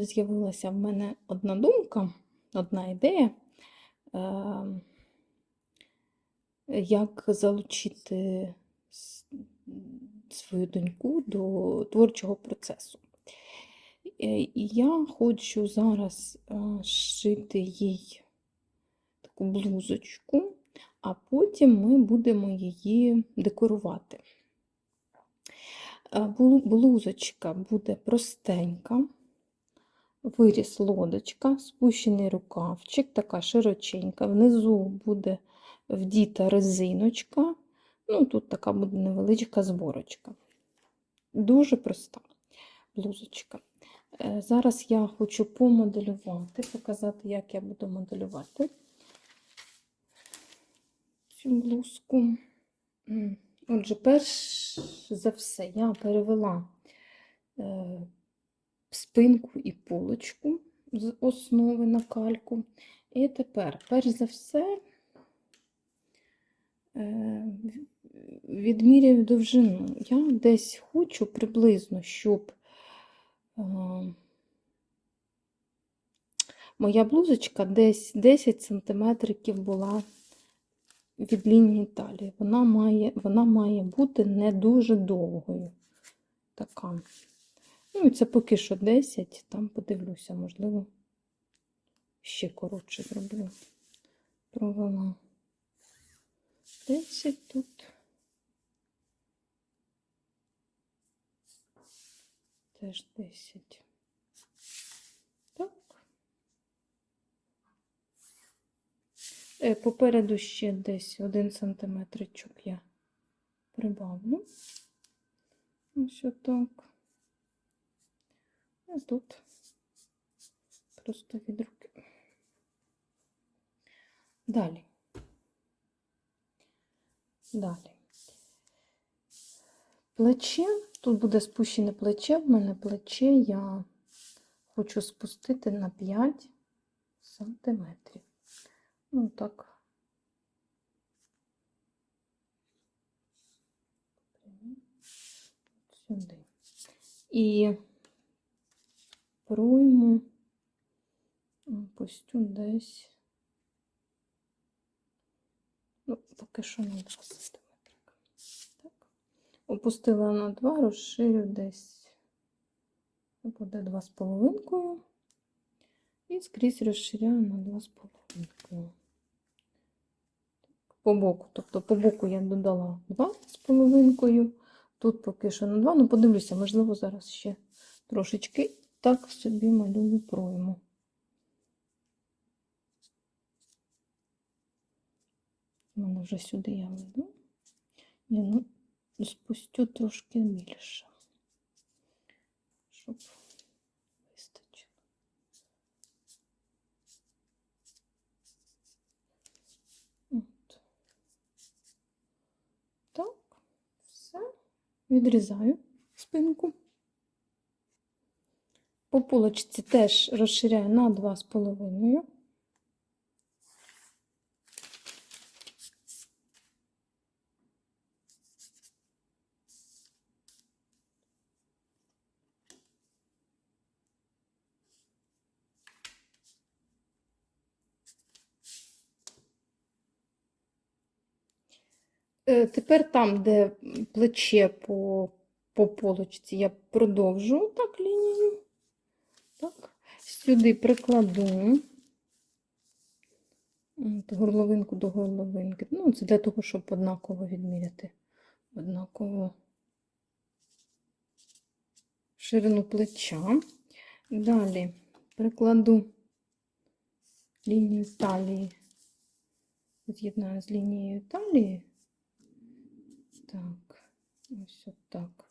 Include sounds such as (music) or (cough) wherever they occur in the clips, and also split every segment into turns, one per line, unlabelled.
з'явилася в мене одна думка, одна ідея, е, як залучити свою доньку до творчого процесу. Е, І я хочу зараз е, шити їй таку блузочку, а потім ми будемо її декорувати. Е, Блузочка буде простенька, виріс лодочка, спущений рукавчик, така широченька. Внизу буде вдіта резиночка. Ну, тут така буде невеличка зборочка. Дуже проста блузочка. Е, Зараз я хочу помоделювати, показати, як я буду моделювати цю блузку. Отже, перш за все, я перевела е, спинку і полочку з основи на кальку. І тепер, перш за все, е, відміряю довжину. Я десь хочу приблизно, щоб е, моя блузочка десь 10 см була від лінії талії. Вона має, вона має бути не дуже довгою. Така. Ну, і це поки що 10, там подивлюся, можливо, ще коротше зроблю. Провела 10 тут. Теж 10. Так. Е, Попереду ще десь один сантиметричок я прибавлю. Ось отак. А тут просто від руки. Далі. Далі. Плече. Тут буде спущене плече. В мене плече я хочу спустити на 5 сантиметрів. Ну, так. Сюди. І пройму пустю десь. Ну, поки що на 2 см. Так. Опустила на 2, розширю десь буде 2,5. І скрізь розширяю на 2,5. По боку. Тобто по боку я додала 2,5. Тут поки що на 2. Ну, подивлюся, можливо, зараз ще трошечки так собі малюю пройму. У мене вже сюди я веду. Я ну, спустю трошки більше, щоб вистачило. От. Так, все. Відрізаю спинку. По полочці теж розширяю на 2,5. Е, Тепер там, де плече по, по полочці, я продовжу так лінію. Сюди прикладу От, горловинку до горловинки. Ну, це для того, щоб однаково відміряти. Однаково ширину плеча. Далі прикладу лінію талії. З'єднаю з лінією талії. Так, ось отак.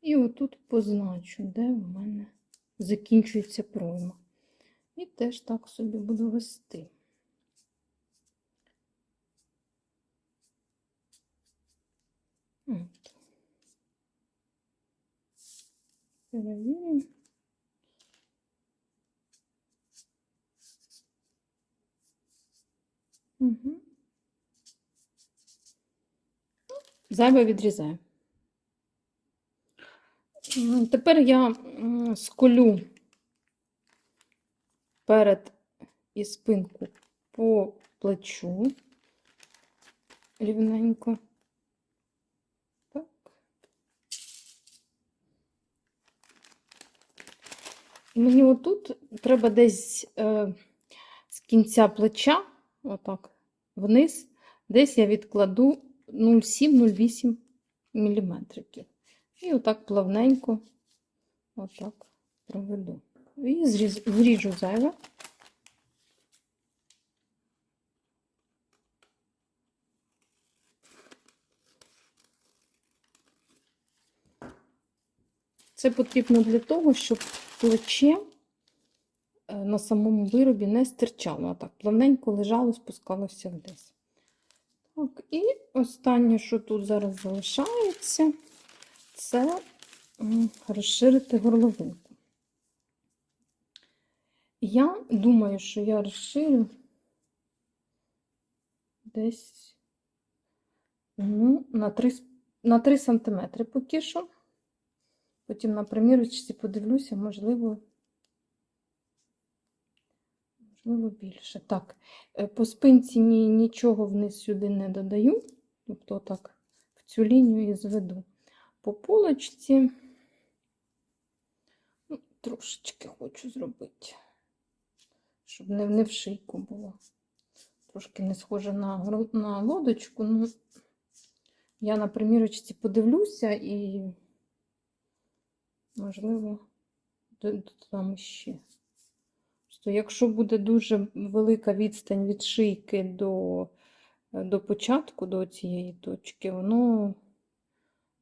І отут позначу, де в мене закінчується пройма. І теж так собі буду вести. От. Перевірю. Угу. Зайве відрізаю. Тепер я сколю перед і спинку по плечу рівненько. Так. Мені отут треба десь е, з кінця плеча, отак, вниз, десь я відкладу 0,7-0,8 мм. І отак плавненько, отак проведу. І зріжу зайве. Це потрібно для того, щоб плече е, на самому виробі не стирчало, а так плавненько лежало, спускалося вниз. Так, і останнє, що тут зараз залишається, це розширити горловинку. Я думаю, що я розширю десь ну, на 3, на 3 см поки що. Потім на примірочці подивлюся, можливо, можливо, більше. Так, е, по спинці ні, нічого вниз сюди не додаю, тобто так в цю лінію і зведу. По полочці ну, трошечки хочу зробити, щоб не, не в шийку було. Трошки не схоже на, на лодочку. Ну, я на примірочці подивлюся і можливо, додам ще. Просто якщо буде дуже велика відстань від шийки до, до початку, до цієї точки, воно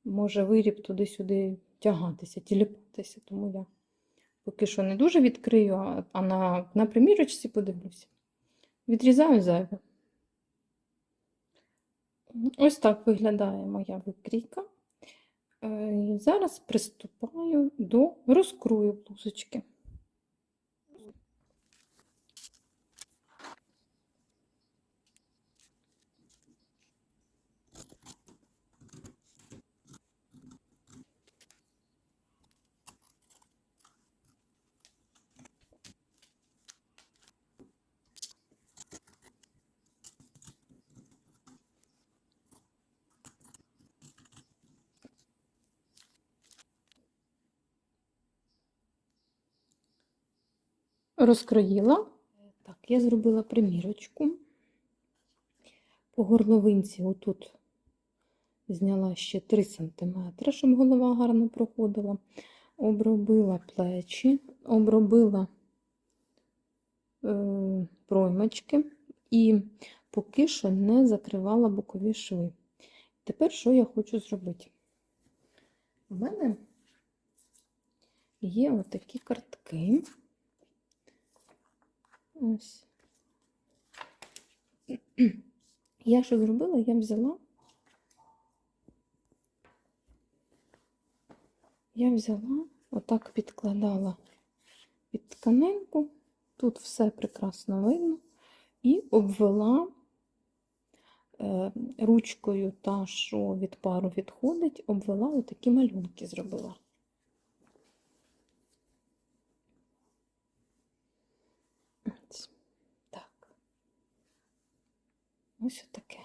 може виріб туди-сюди тягатися, тіліпатися. Тому я поки що не дуже відкрию, а, на, на примірочці подивлюся. Відрізаю зайве. Ось так виглядає моя викрійка. Е, і Зараз приступаю до розкрою блузочки. Розкроїла. Так, я зробила примірочку. По горловинці отут зняла ще 3 см, щоб голова гарно проходила. Обробила плечі, обробила е, проймочки і поки що не закривала бокові шви. Тепер що я хочу зробити? У мене є отакі картки. Ось. (clears throat) Я що зробила? Я взяла. Я взяла, отак підкладала під тканинку, тут все прекрасно видно, і обвела е, ручкою та, що від пару відходить, обвела отакі малюнки зробила. Ось. Так. Ось таке.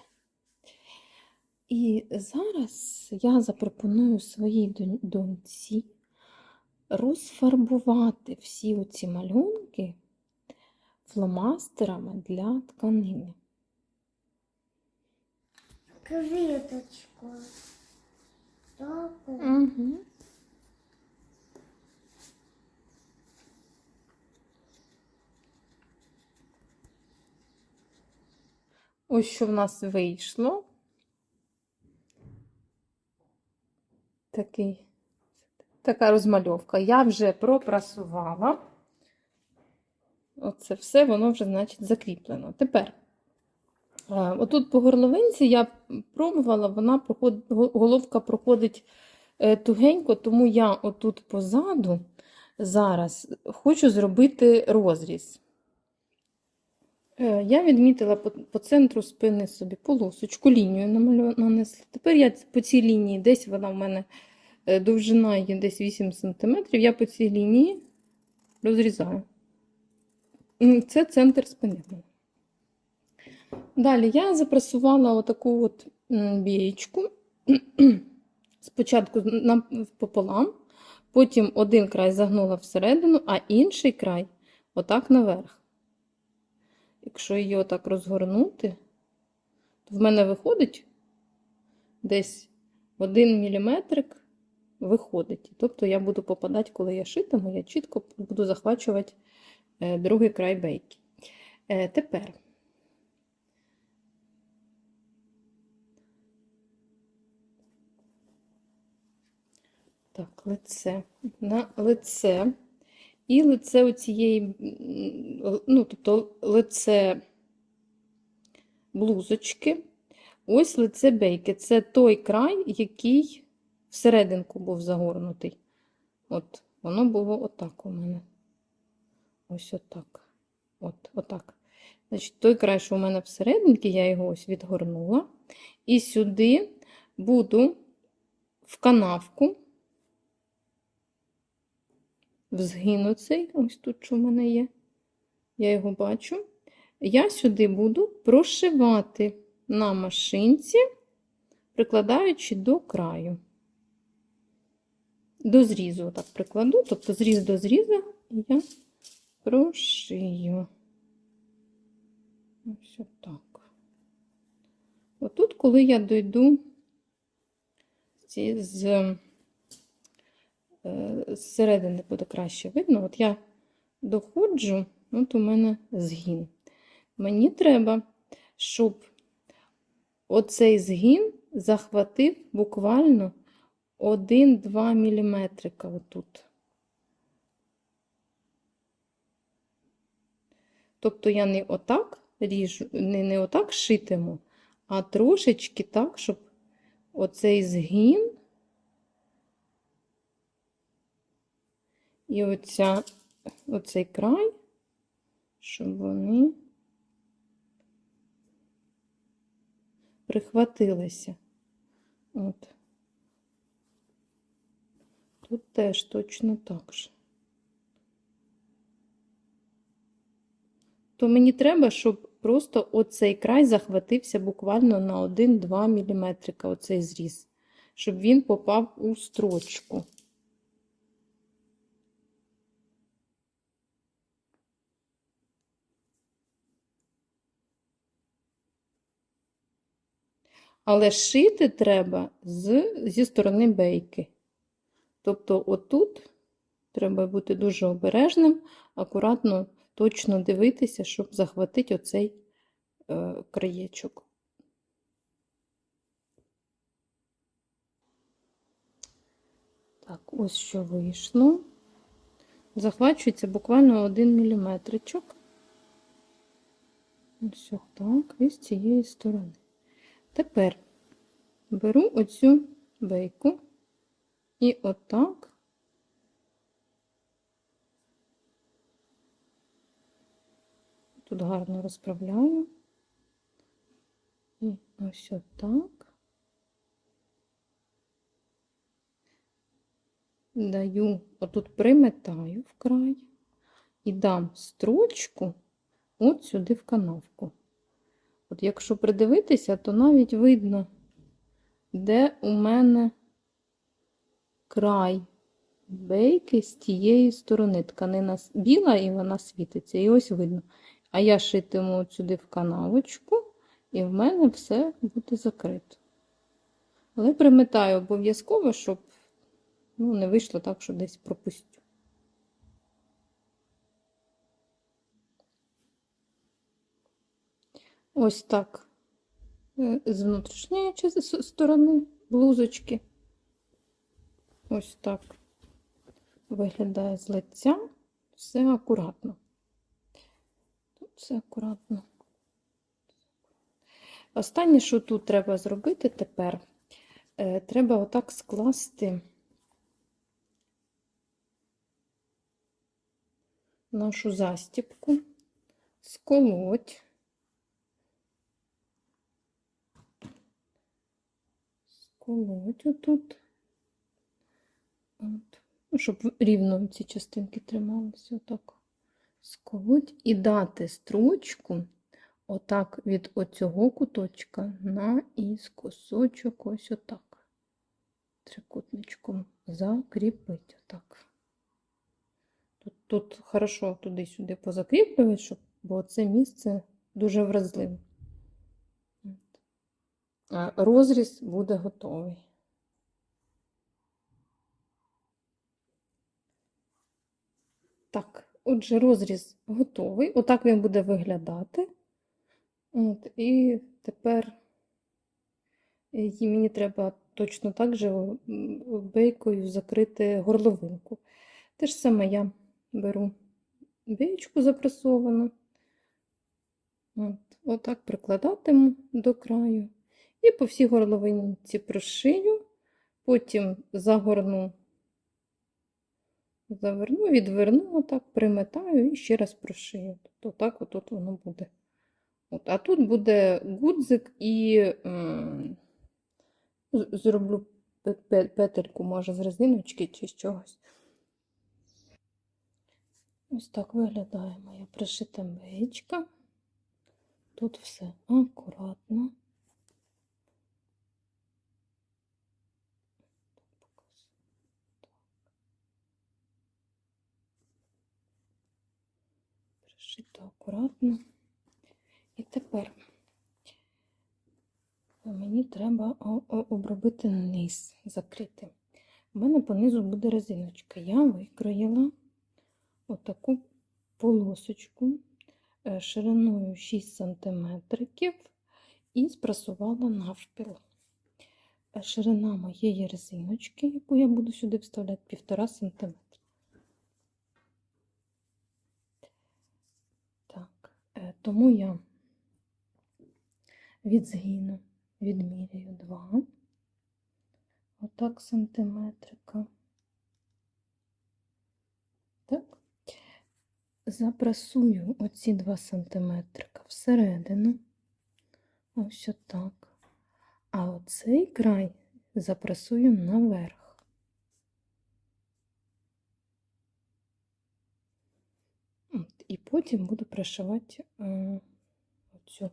І зараз я запропоную своїй донь- доньці розфарбувати всі оці малюнки фломастерами для тканини.
Квіточку.
Угу. Ось що в нас вийшло. Такий, така розмальовка. Я вже пропрасувала. Оце все, воно вже, значить, закріплено. Тепер, е, отут по горловинці я пробувала, вона проход... головка проходить е, тугенько, тому я отут позаду зараз хочу зробити розріз. Е, Я відмітила по, по центру спини собі полосочку, лінію нанесла. Тепер я по цій лінії, десь вона в мене е, довжина є десь 8 см, я по цій лінії розрізаю. Це центр спини. Далі я запресувала отаку от бієчку. (clears throat) Спочатку пополам, потім один край загнула всередину, а інший край отак наверх. Якщо її отак розгорнути, то в мене виходить десь один міліметрик виходить. Тобто я буду попадати, коли я шитиму, я чітко буду захвачувати е, другий край бейки. Е, Тепер так, лице. На лице. І лице оцієї, ну, тобто лице блузочки. Ось лице бейки. Це той край, який всерединку був загорнутий. От, воно було отак у мене. Ось отак. От, отак. Значить, той край, що у мене всерединки, я його ось відгорнула. І сюди буду в канавку, в згин оцей, ось тут, що в мене є. Я його бачу. Я сюди буду прошивати на машинці, прикладаючи до краю. До зрізу, отак прикладу, тобто зріз до зрізу, і я прошию. Ось отак. Отут, коли я дойду з, зсередини буде краще видно, от я доходжу, от у мене згін. Мені треба, щоб оцей згін захватив буквально 1-2 мм отут. Тобто я не отак ріжу, не, не отак шитиму, а трошечки так, щоб оцей згін і оця, оцей край, щоб вони прихватилися. От. Тут теж точно так же. То мені треба, щоб просто оцей край захватився буквально на 1-2 мм, оцей зріз, щоб він попав у строчку. Але шити треба з, зі сторони бейки. Тобто, отут треба бути дуже обережним, акуратно, точно дивитися, щоб захватити оцей е, краєчок. Так, ось що вийшло. Захвачується буквально один міліметричок. Ось так, і з цієї сторони. Тепер беру оцю бейку і отак тут гарно розправляю. І ось отак. Даю, отут приметаю в край і дам строчку от сюди в канавку. От якщо придивитися, то навіть видно, де у мене край бейки з тієї сторони. Тканина біла і вона світиться. І ось видно. А я шитиму сюди в канавочку, і в мене все буде закрито. Але приметаю обов'язково, щоб ну, не вийшло так, що десь пропустю. Ось так е, з внутрішньої сторони блузочки. Ось так виглядає з лиця. Все акуратно. Тут все акуратно. Останнє, що тут треба зробити тепер, е, треба отак скласти нашу застіпку, сколоть. Сколоть отут. От. Ну, щоб рівно ці частинки трималися отак. сколоть і дати строчку отак від оцього куточка на із кусочок ось отак. Трикутничком закріпити отак. Тут, тут хорошо туди-сюди позакріплювати, щоб, бо це місце дуже вразливе. От. Розріз буде готовий. Так, отже, розріз готовий. Отак він буде виглядати. От, і тепер е, їй мені треба точно так же бейкою закрити горловинку. Те ж саме я беру беєчку запресовану. От, отак прикладатиму до краю. І по всій горловинці прошию, потім загорну заверну, відверну, отак, приметаю і ще раз прошию. Тобто так отут воно буде. От, а тут буде гудзик і м, зроблю пе- пе- петельку, може, з резиночки чи з чогось. Ось так виглядає моя пришита беєчка. Тут все акуратно. Пришито акуратно. І тепер мені треба обробити низ, закрити. У мене по низу буде резиночка. Я викроїла отаку полосочку е, шириною 6 см і спрасувала навпіл. Е, Ширина моєї резиночки, яку я буду сюди вставляти, 1,5 см. Так, е, тому я від згину відміряю 2, отак сантиметрика. Так. Запрасую оці 2 сантиметрика всередину. Ось отак. А оцей край запрасую наверх. От, І потім буду пришивати е, оцю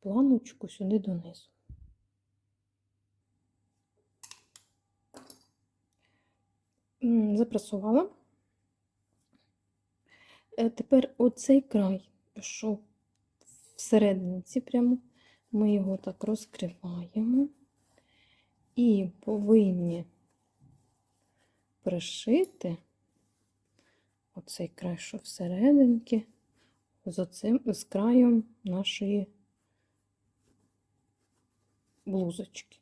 планочку сюди донизу. Запрасувала. Е, Тепер оцей край, що всерединці прямо, ми його так розкриваємо і повинні пришити оцей край, що всерединки, з, оцим, з краєм нашої блузочки.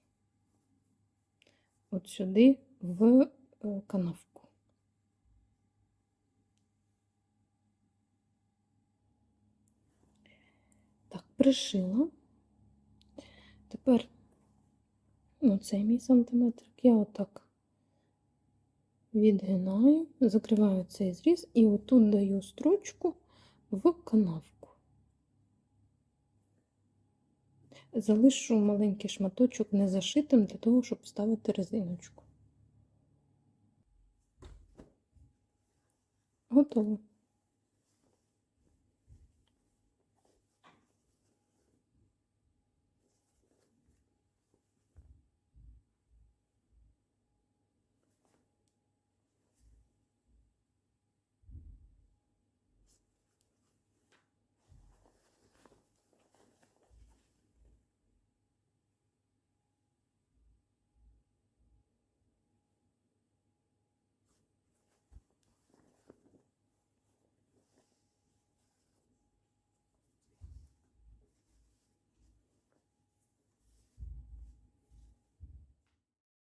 От сюди в е, канавку. Так, пришила. Тепер ну, цей мій сантиметрик я отак відгинаю, закриваю цей зріз і отут даю строчку в канавку. Залишу маленький шматочок незашитим для того, щоб вставити резиночку. Готово.